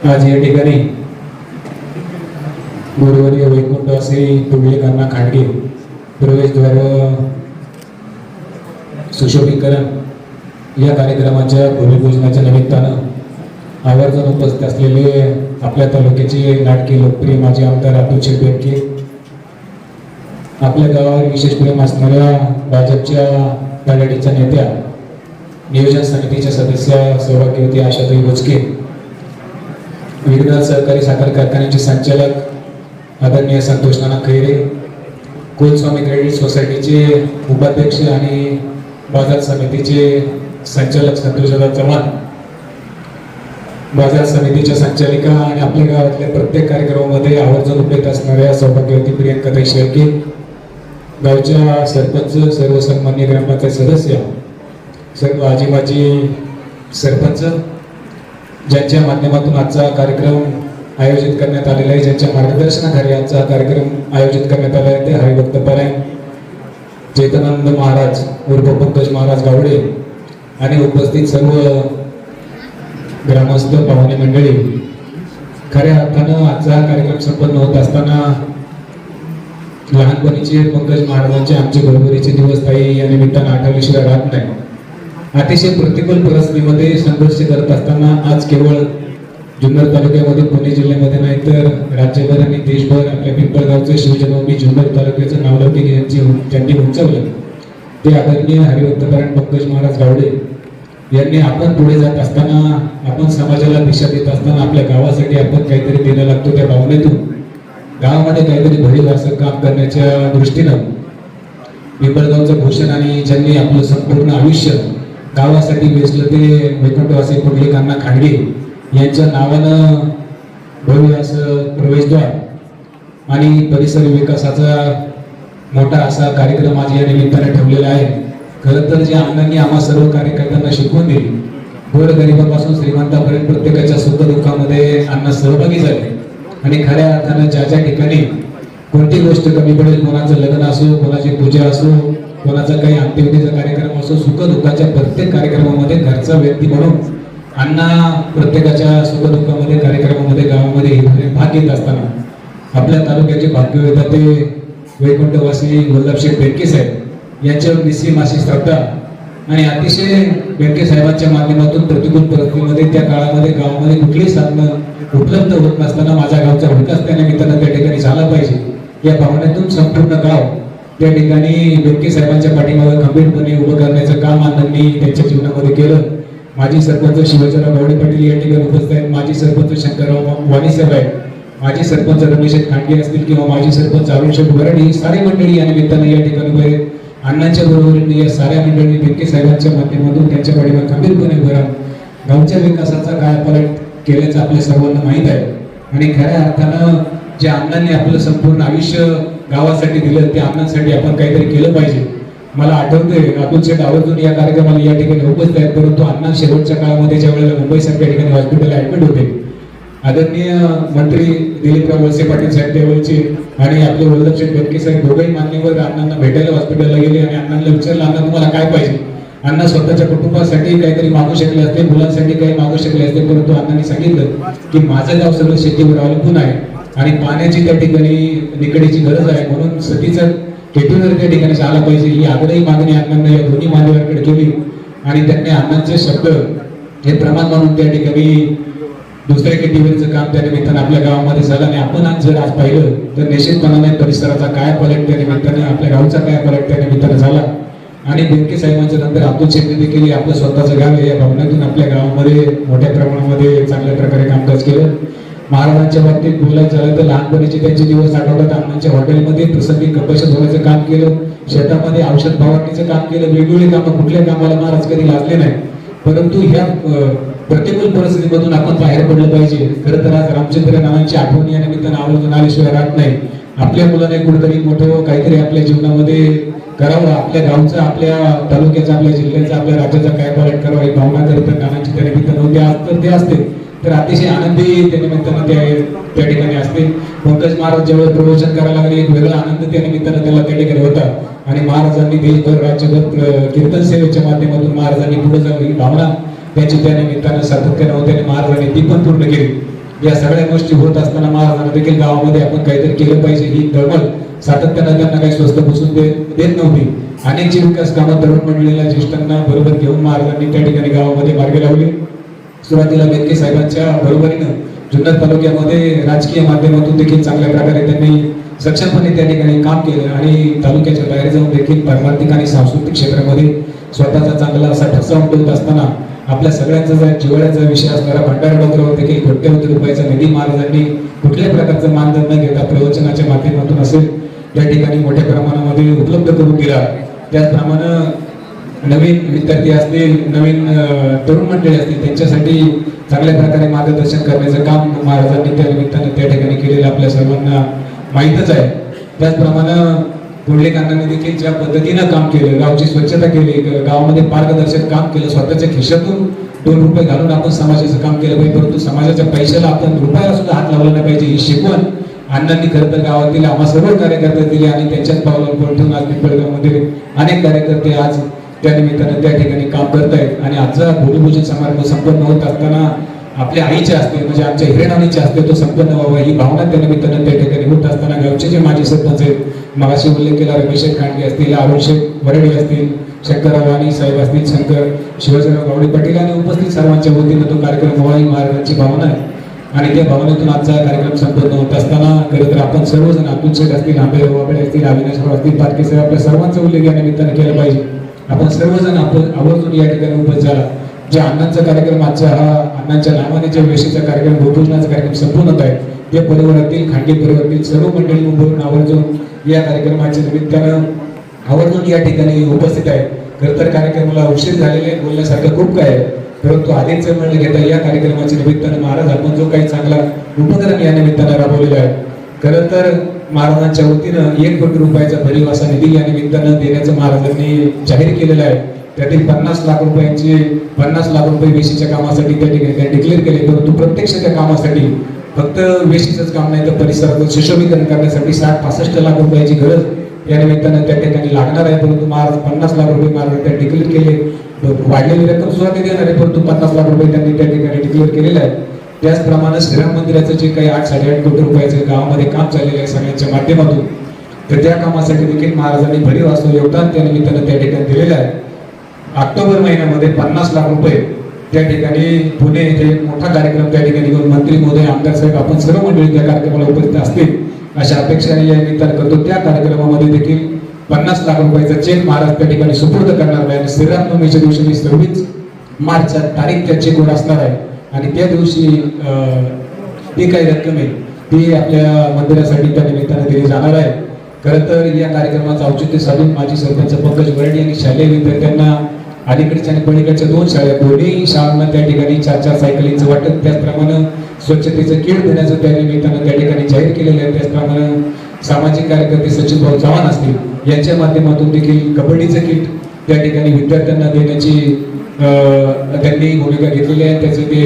आज या ठिकाणी गुरुवर्य वैकुंठ असे पुंडलिकांना खांडगे प्रवेशद्वार सुशोभीकरण या कार्यक्रमाच्या भूमिपूजनाच्या निमित्तानं आवर्जून उपस्थित असलेले आपल्या तालुक्याचे लाडके लोकप्रिय माजी आमदार अतुल शेटबेटके आपल्या गावावर विशेष प्रेम असणाऱ्या भाजपच्या आघाडीच्या नेत्या नियोजन समितीच्या सदस्या सौभाग्यवती आशाताई भोजके विविध सहकारी साखर कारखान्याचे संचालक आदरणीय संतोष नाना खैरे कुलस्वामी क्रेडिट सोसायटीचे उपाध्यक्ष आणि बाजार समितीचे संचालक संतोषदादा चव्हाण. बाजार समितीच्या संचालिका आणि आपल्या गावातल्या प्रत्येक कार्यक्रमामध्ये आवर्जून उपयुक्त असणाऱ्या सौभाग्यवती प्रियंकाताई शेळके गावच्या सरपंच सर्व सन्मान्य ग्रामपंचायत सदस्य सर्व आजीबाजी सरपंच ज्यांच्या माध्यमातून आजचा कार्यक्रम आयोजित करण्यात आलेला आहे ज्यांच्या मार्गदर्शनाखाली आजचा कार्यक्रम आयोजित करण्यात आला आहे ते हरिभक्त परायण चैतनानंद महाराज उर्फ पंकज महाराज गावडे आणि उपस्थित सर्व ग्रामस्थ पाहुणे मंडळी. खऱ्या अर्थानं आजचा हा कार्यक्रम संपन्न होत असताना लहानपणीचे पंकज महाराजांचे आमचे बरोबरीचे दिवस ताई या निमित्तानं आठवल्याशिवाय राहत नाही. अतिशय प्रतिकूल परिस्थितीमध्ये संघर्ष करत असताना आज केवळ जुन्नर तालुक्यामध्ये पुणे जिल्ह्यामध्ये नाही तर राज्यभर आणि देशभर आपल्या पिंपळगावचं शिवजन्मभूमी जुन्नर तालुक्याचं नावलौकिक यांची त्यांनी उंचवलं. ते आदरणीय हरिभक्तपरायण पंकज महाराज गावडे यांनी आपण पुढे जात असताना आपण समाजाला दिशा देत असताना आपल्या गावासाठी आपण काहीतरी देणं लागतो त्या भावनेतून. गावामध्ये काहीतरी भरीव असं काम करण्याच्या दृष्टीनं पिंपळगावचं भूषण आणि ज्यांनी आपलं संपूर्ण आयुष्य गावासाठी वेचलं ते वैकुंठवासी पुंडलिकांना खांडगे यांच्या नावानं भव्य असं प्रवेशद्वार आणि परिसर विकासाचा मोठा असा कार्यक्रम आज या निमित्ताने ठेवलेला आहे. खरं तर ज्या अण्णांनी आम्हा सर्व कार्यकर्त्यांना शिकवून दिली गोर गरिबापासून श्रीमंतापर्यंत प्रत्येकाच्या सुख दुःखामध्ये अण्णा सहभागी झाले. आणि खऱ्या अर्थानं ज्या ज्या ठिकाणी कोणती गोष्ट कमी पडेल कोणाचं लग्न असो कोणाची पूजा असो कोणाचा काही अंत्यविधीचा कार्यक्रम असो सुख दुःखाच्या प्रत्येक कार्यक्रमामध्ये घरचा व्यक्ती म्हणून अण्णा प्रत्येकाच्या सुखदुःखामध्ये कार्यक्रमामध्ये गावामध्ये भाग घेत असताना आपल्या तालुक्याचे भाग्यविधाते वैकुंठवासी वल्लभशेठ बेडके साहेब यांच्यावर निस्सीम अशी श्रद्धा आणि अतिशय बेडके साहेबांच्या माध्यमातून प्रतिकूल परिस्थितीमध्ये त्या काळामध्ये गावामध्ये कुठलीही साधनं उपलब्ध होत नसताना माझ्या गावचा विकास त्या निमित्तानं त्या ठिकाणी झाला पाहिजे. या भावनेतून संपूर्ण गाव त्या ठिकाणी बेटके साहेबांच्या पाठीमागे खंबीरपणे उभं करण्याचं काम आनंदी त्यांच्या जीवनामध्ये केलं. माजी सरपंच शिवाजीराव गावडे पाटील या ठिकाणी उपस्थित आहेत. माजी सरपंच शंकरराव वाणी साहेब आहेत. माजी सरपंच रमेश खांडगे असतील किंवा माजी सरपंच अरुण शेठ ही सारी मंडळी या निमित्ताने या ठिकाणी उभे आहेत. अण्णांच्या बरोबरीने या साऱ्या मंडळी बेटके साहेबांच्या माध्यमातून त्यांच्या पाठीमागे खंबीरपणे उभं राहून गावच्या विकासाचा कायापालट केल्याचं आपल्या सर्वांना माहीत आहे. आणि खऱ्या अर्थानं जे अण्णांनी आपलं संपूर्ण आयुष्य गावासाठी दिलं ते अण्णांसाठी आपण काहीतरी केलं पाहिजे. मला आठवतंय अतुल शेठ आवर्जून या कार्यक्रमाला या ठिकाणी उपस्थित आहेत परंतु अण्णा शेवटच्या काळामध्ये ज्या वेळेला मुंबईसारख्या ठिकाणी हॉस्पिटल ऍडमिट होते आदरणीय मंत्री दिलीपराव वळसे पाटील साहेब त्यावेळेचे आणि आपले वल्लभशेठ बेटके साहेब दोघेही मान्यवर अण्णांना भेटायला हॉस्पिटलला गेले आणि अण्णांना विचारलं अण्णा तुम्हाला काय पाहिजे? अण्णा स्वतःच्या कुटुंबासाठी काहीतरी मागू शकले असते मुलांसाठी काही मागू शकले असते परंतु अण्णांनी सांगितलं की माझं गाव सगळं शेतीवर अवलंबून आहे. आणि पाण्याची त्या ठिकाणी निकडीची गरज आहे. म्हणून सतीचं केटीवर त्या ठिकाणी झाला पाहिजे ही आग्रही मागणी अण्णांना या दोन्ही मान्यवरांकडे केली. आणि त्यांनी अण्णांचे शब्द हे प्रमाण म्हणून त्या ठिकाणी दुसऱ्या केटीवरचं काम त्या निमित्तानं आपल्या गावामध्ये झालं. आणि आपण आज जर आज पाहिलं तर निश्चितपणाने परिसराचा काय पलट त्या निमित्ताने आपल्या गावचा काय पलट त्या निमित्तानं झाला. आणि बेंके साहेबांच्या नंतर अब्दुल शेट्टी देखील आपलं स्वतःचं गाव आहे. या भावनेतून आपल्या गावामध्ये मोठ्या प्रमाणामध्ये चांगल्या प्रकारे कामकाज केलं. महाराजांच्या बाबतीत बोलायचं झालं तर लहानपणीचे त्यांचे दिवस आठवतात. अण्णांच्या हॉटेलमध्ये प्रसंगी कपश धुण्याचं काम केलं. शेतामध्ये औषध फवारणीचं काम केलं. वेगवेगळी कामं कुठल्या कामाला महाराज कधी लाजले नाही परंतु ह्या प्रतिकूल परिस्थितीमधून आपण बाहेर पडलं पाहिजे. खरं तर आज रामचंद्र नानांची आठवणी या निमित्तानं आवर्जून आल्याशिवाय राहत नाही. आपल्या मुलाने कुठेतरी मोठं काहीतरी आपल्या जीवनामध्ये करावं. आपल्या गावचं आपल्या तालुक्याचं आपल्या जिल्ह्याचं आपल्या राज्याचा काय पालट करावं ही भावना खरं तर नानांची त्या निमित्तानं होते. आज तर ते असते. तर अतिशय आनंदी त्या निमित्तानं त्या त्या ठिकाणी असते पंकज महाराज ज्यावेळेस प्रवचन करायला लागले एक वेगळा आनंद त्या निमित्तानं त्याला त्या ठिकाणी होता. आणि महाराजांनी देशभर राज्यभर कीर्तन सेवेच्या माध्यमातून महाराजांनी पुढे जाऊन ही भावना त्याची त्या निमित्तानं सातत्यानं होते आणि महाराजांनी ती पण पूर्ण केली. या सगळ्या गोष्टी होत असताना महाराजांना देखील गावामध्ये आपण काहीतरी केलं पाहिजे ही तळमळ सातत्यानं त्यांना काही स्वस्त बसून दे देत नव्हती. अनेक जी विकास कामात तरुण मंडळीला ज्येष्ठांना बरोबर घेऊन महाराजांनी त्या ठिकाणी गावामध्ये मार्ग लावली. सुरुवातीला बेनके साहेबांच्या बरोबरीनं जुन्नर तालुक्यामध्ये राजकीय माध्यमातून देखील चांगल्या प्रकारे त्यांनी सक्षमपणे त्या ठिकाणी काम केलं आणि तालुक्याच्या बाहेर जाऊन देखील पारमार्थिक आणि सांस्कृतिक क्षेत्रामध्ये स्वतःचा चांगला असा ठसा उमटवत असताना आपल्या सगळ्यांचा जर जिव्हाळ्याचा विषय असणारा भंडारा डोंगरावर देखील कोट्यवधी रुपयाचा निधी महाराजांनी कुठल्याही प्रकारचं मानधन न घेता प्रवचनाच्या माध्यमातून असेल या ठिकाणी मोठ्या प्रमाणामध्ये उपलब्ध करून दिला. त्याचप्रमाणे नवीन विद्यार्थी असतील नवीन तरुण मंडळी असतील त्यांच्यासाठी चांगल्या प्रकारे मार्गदर्शन करण्याचं काम महाराजांनी त्या निमित्तानं त्या ठिकाणी केलेलं आपल्या सर्वांना माहीतच आहे. त्याचप्रमाणे पुंडलिकांनी देखील ज्या पद्धतीनं काम केलं गावची स्वच्छता केली गावामध्ये मार्गदर्शक काम केलं स्वतःच्या खिशातून दोन रुपये घालून आपण समाजाचं काम केलं पाहिजे परंतु समाजाच्या पैशाला आपण रुपयाला सुद्धा हात लावला नाही पाहिजे ही शिकवण अण्णांनी खरं तर गावातील आम्हा सर्व कार्यकर्ते दिले आणि त्यांच्याच पावलावर ठेवून आज पिंपळगावमध्ये अनेक कार्यकर्ते आज त्या निमित्तानं त्या ठिकाणी काम करत आहेत आणि आजचा भूमिपूजन समारंभ संपन्न होत असताना आपल्या आईच्या असते म्हणजे आमच्या हिरेणानीच्या असते तो संपन्न व्हावा ही भावना त्या निमित्तानं त्या ठिकाणी होत असताना गावचे जे माजी सरपंच आहेत मगाशी उल्लेख केला रमेश खांडगे असतील अरुण शेख वरडे असतील शंकरराव आणि साहेब असतील शंकर शिवाजीराव गावडे पाटील आणि उपस्थित सर्वांच्या वतीनं तो कार्यक्रम व्हावा ही महाराजांची भावना आहे. आणि त्या भावनेतून आजचा कार्यक्रम संपन्न होत असताना खरं तर आपण सर्वजण अतुल शेठ असतील आंबेराव वाबळे असतील अविनाशराव असतील पारखे साहेब आपल्या सर्वांचा उल्लेख या निमित्तानं केला पाहिजे. आपण सर्वजण आपण आवर्जून या ठिकाणी उपस्थित झाला जे अण्णांचा कार्यक्रम आजचा हा अण्णांच्या नावाने जे वेशीचा कार्यक्रम भूपूजनाचा कार्यक्रम संपूर्ण होत आहे ते परिवारातील खांडी परिवारातील सर्व मंडळी उभारून आवर्जून या कार्यक्रमाच्या निमित्तानं आवर्जून या ठिकाणी उपस्थित आहे खरं तर कार्यक्रमाला उशीर झालेले आहे, बोलण्यासारखं खूप काय आहे. परंतु आधीच म्हणलं घेता या कार्यक्रमाच्या निमित्तानं महाराज आपण जो काही चांगला उपक्रम या निमित्तानं राबवलेला आहे. खरं तर महाराजांच्या वतीनं एक कोटी रुपयाचा भरीव असा निधी या निमित्तानं देण्याचं महाराजांनी जाहीर केलेलं आहे. त्यातील पन्नास लाख रुपयांचे पन्नास लाख रुपये वेशीच्या कामासाठी त्या ठिकाणी डिक्लेअर केले. परंतु प्रत्यक्ष त्या कामासाठी फक्त वेशीचंच काम नाही तर परिसराचं सुशोभीकरण करण्यासाठी साठ पासष्ट लाख रुपयाची गरज या निमित्तानं त्या ठिकाणी लागणार आहे. परंतु महाराज पन्नास लाख रुपये महाराज त्या डिक्लेअर केले. वाढलेली रक्कम सुद्धा ते देणार आहे. परंतु पन्नास लाख रुपये त्यांनी त्या ठिकाणी डिक्लेअर केलेलं आहे. त्याचप्रमाणे श्रीराम मंदिराचं जे काही आठ साडेआठ कोटी रुपयाचं गावामध्ये काम चाललेलं आहे सगळ्यांच्या माध्यमातून तर त्या कामासाठी देखील महाराजांनी भरीव असं योगदान त्या निमित्तानं त्या ठिकाणी दिलेलं आहे. ऑक्टोबर महिन्यामध्ये पन्नास लाख रुपये त्या ठिकाणी पुणे येथे मोठा कार्यक्रम त्या ठिकाणी घेऊन मंत्री महोदय आमदार साहेब आपण सर्व मंडळी त्या कार्यक्रमाला उपस्थित असतील अशा अपेक्षा या निमित्तानं करतो. त्या कार्यक्रमामध्ये देखील पन्नास लाख रुपयाचा चेक महाराज त्या ठिकाणी सुपूर्द करणार आहे आणि श्रीरामनवमीच्या दिवशी मी सव्वीस मार्चच्या तारीख त्या चेकवर असणार आहे. आणि त्या दिवशी ती काही रक्कम आहे ती आपल्या मंदिरासाठी त्या निमित्तानं दिली जाणार आहे. खरं तर या कार्यक्रमाचं औचित्य साधून माजी सरपंच पंकज वरडे आणि शालेय विद्यार्थ्यांना अलीकडच्या आणि पलीकडच्या दोन शाळा दोन्ही शाळांना त्या ठिकाणी चार चार सायकलींचं वाटप त्याचप्रमाणे स्वच्छतेचं किट देण्याचं त्या निमित्तानं त्या ठिकाणी जाहीर केलेलं आहे. त्याचप्रमाणे सामाजिक कार्यकर्ते सचिन भाऊ चव्हाण असतील यांच्या माध्यमातून देखील कबड्डीचं किट त्या ठिकाणी विद्यार्थ्यांना देण्याची अं, त्यांनी भूमिका घेतलेली आहे त्याचे ते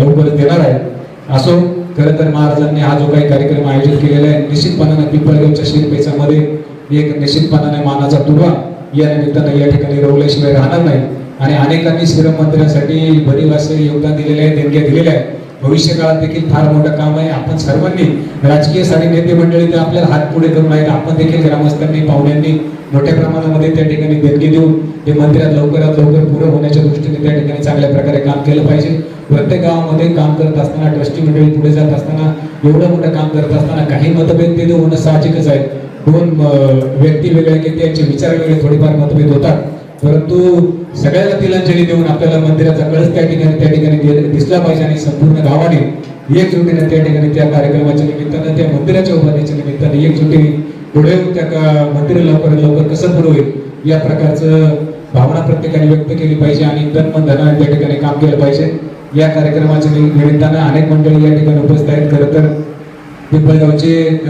लवकरच देणार आहे. असो खरं तर महाराजांनी हा जो काही कार्यक्रम आयोजित केलेला आहे निश्चितपणाने पिंपळगावच्या शिरपेचामध्ये एक निश्चितपणाने मानाचा तुरा या निमित्तानं या ठिकाणी रोवल्याशिवाय राहणार नाही. आणि अनेकांनी श्रीराम मंदिरासाठी भरीव असे योगदान दिलेले आहे देणग्या दिलेल्या आहे भविष्य काळात देखील फार मोठं काम आहे. आपण सर्वांनी राजकीय सारी नेते मंडळी ते आपल्याला हात पुढे करून आहेत. आपण देखील ग्रामस्थांनी पाहुण्यांनी मोठ्या प्रमाणामध्ये त्या ठिकाणी देणगी देऊन हे मंदिरात लवकरात लवकर पुरं होण्याच्या दृष्टीने त्या ठिकाणी चांगल्या प्रकारे काम केलं पाहिजे. प्रत्येक गावामध्ये काम करत असताना ट्रस्टी मंडळी पुढे जात असताना एवढं मोठं काम करत असताना काही मतभेद ते होणं साहजिकच आहे. दोन व्यक्ती वेगळ्या की त्यांचे विचार वेगळे थोडेफार मतभेद होतात. परंतु सगळ्याला तिलांजली देऊन आपल्याला मंदिराचा कळस त्या ठिकाणी त्या ठिकाणी दिसला पाहिजे आणि संपूर्ण गावाने एकजुटीने त्या ठिकाणी त्या कार्यक्रमाच्या निमित्तानं त्या मंदिराच्या उभारणीच्या निमित्ताने एकजुटीने पुढे त्या का- मंदिर लवकरात लवकर कसं पुढे होईल या प्रकारचं भावना प्रत्येकाने व्यक्त केली पाहिजे आणि तन मन धनाने त्या ठिकाणी काम केलं पाहिजे. या कार्यक्रमाच्या नि- निमित्तानं अनेक मंडळी या ठिकाणी उपस्थित आहेत. खरं तर पिंपळगावचे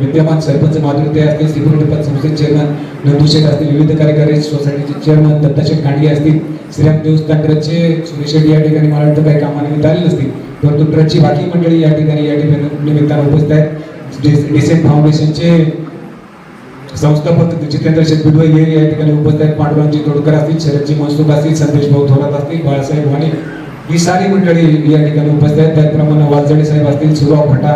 विद्यमान सरपंच माधुरी ते असतील सिक्युरिटी पद संस्थेचे चेअरमन नंदुशेठ असतील विविध कार्यकारी सोसायटीचे चेअरमन दत्ताशेठ खांडगे असतील श्रीराम देवस्थान ट्रस्टचे सुरेश शेट्टी या ठिकाणी मला वाटतं काही कामानिमित्त आले नसतील. परंतु ट्रस्टची बाकी मंडळी या ठिकाणी या ठिकाणी निमित्तानं उपस्थित आहेत. डिसेंट फाउंडेशनचे संस्थापक जितेंद्र शेटबिडवे हे या ठिकाणी उपस्थित आहेत. पांडुरंगजी तोडकर असतील शरदजी मनसुख असतील संदेश भाऊ थोरात असतील बाळासाहेब वाणी ही सारी मंडळी या ठिकाणी उपस्थित आहेत. त्याचप्रमाणे वालजडे साहेब असतील सुभाव फटा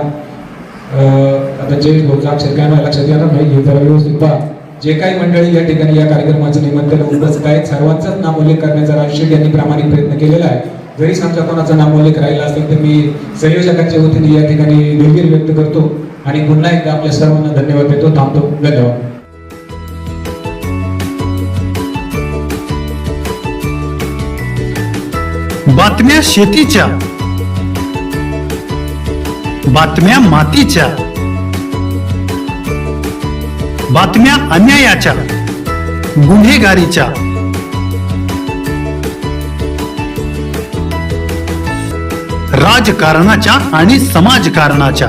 आता जे भाऊचा अक्षर काय मला लक्षात येणार नाही हे जरा व्यवस्थित पहा जे काही मंडळी या ठिकाणी या कार्यक्रमाचं निमंत्रण उपस्थित आहेत सर्वांचाच नामोल्लेख करण्याचा राजशेठ यांनी प्रामाणिक प्रयत्न केलेला आहे. जरी समजा कोणाचा नामोल्लेख राहिला असेल तर मी संयोजकांच्या वतीने या ठिकाणी दिलगिरी व्यक्त करतो. आणि पुन्हा एकदा आपल्या सर्वांना धन्यवाद देतो. थांबतो. धन्यवाद. बातम्या शेतीच्या. बातम्या मातीच्या. बातम्या अन्यायाच्या. गुन्हेगारीच्या. राजकारणाच्या आणि समाजकारणाच्या.